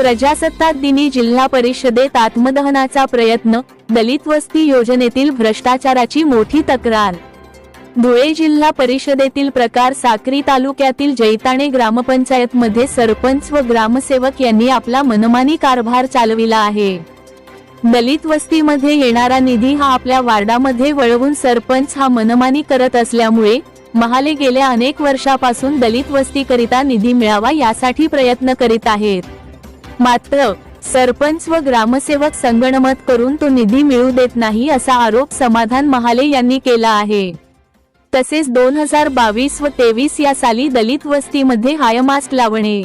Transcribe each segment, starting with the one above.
प्रजासत्ताक दिनी जिल्हा परिषदेत आत्मदहनाचा प्रयत्न दलित वस्ती योजनेतील भ्रष्टाचाराची मोठी तक्रार. धुळे जिल्हा परिषदेतील प्रकार साक्री तालुक्यातील जैताणे ग्रामपंचायत मध्ये सरपंच व ग्रामसेवक यांनी आपला मनमानी कारभार चालविला आहे. दलित वस्तीमध्ये येणारा निधी हा आपल्या वार्डामध्ये वळवून सरपंच हा मनमानी करत असल्यामुळे महाले गेल्या अनेक वर्षापासून दलित वस्तीकरिता निधी मिळावा यासाठी प्रयत्न करीत आहेत. मात्र सरपंच व ग्रामसेवक संगणमत करून तो निधी मिळू देत नाही असा आरोप समाधान महाले यांनी केला आहे. तसेच दोन हजार बावीस व तेवीस या साली दलित वस्तीमध्ये हायमास्क लावणे.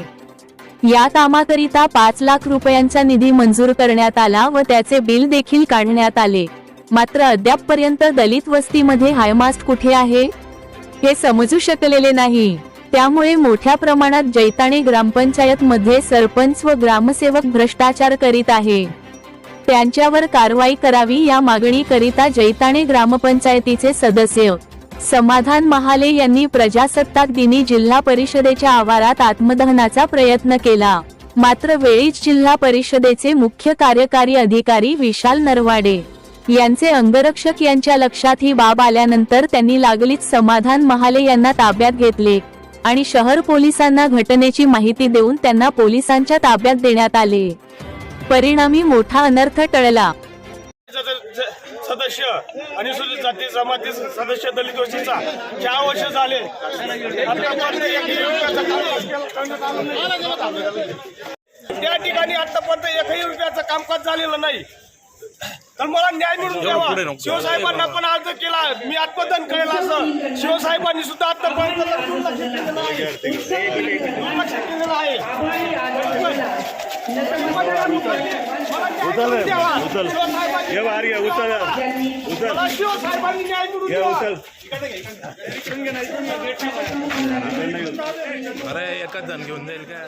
या कामाकरिता पाच लाख रुपयांचा निधी मंजूर करण्यात आला व त्याचे बिल देखील काढण्यात आले. मात्र अद्यापपर्यंत दलित वस्तीमध्ये हायमास्ट कुठे आहे? हे समजू शकलेले नाही. त्यामुळे मोठ्या प्रमाणात जैताणे ग्रामपंचायत मध्ये सरपंच व ग्रामसेवक भ्रष्टाचार करीत आहे. त्यांच्यावर कारवाई करावी या मागणीकरिता जैताणे ग्रामपंचायतीचे सदस्य समाधान महाले यांनी प्रजासत्ताक दिनी जिल्हा परिषदेच्या आवारात आत्मदहनाचा प्रयत्न केला. मात्र वेळीच जिल्हा परिषदेचे मुख्य कार्यकारी अधिकारी विशाल नरवाडे यांचे अंगरक्षक यांच्या लक्षात ही बाब आल्यानंतर त्यांनी लागलीच समाधान महाले यांना ताब्यात घेतले. आणि शहर पोलिसांना घटनेची माहिती देऊन त्यांना पोलिसांच्या ताब्यात देण्यात आले. परिणामी मोठा अनर्थ टळला. सदस्य अनुसूचित जाती जमाती सदस्य दलित वस्तीचा चार वर्ष झाले. त्या ठिकाणी आतापर्यंत एकही रुपयाचं कामकाज झालेलं नाही. तर मला न्याय मिळून द्यावा. शिवसाहेबांना पण अर्ज केला मी आत्मदान करेल असं. शिवसाहेबांनी सुद्धा दुर्लक्ष केलेलं आहे शिवसाहेबांनी न्याय मिळून द्यावा. अरे एकच जण घेऊन जाईल का?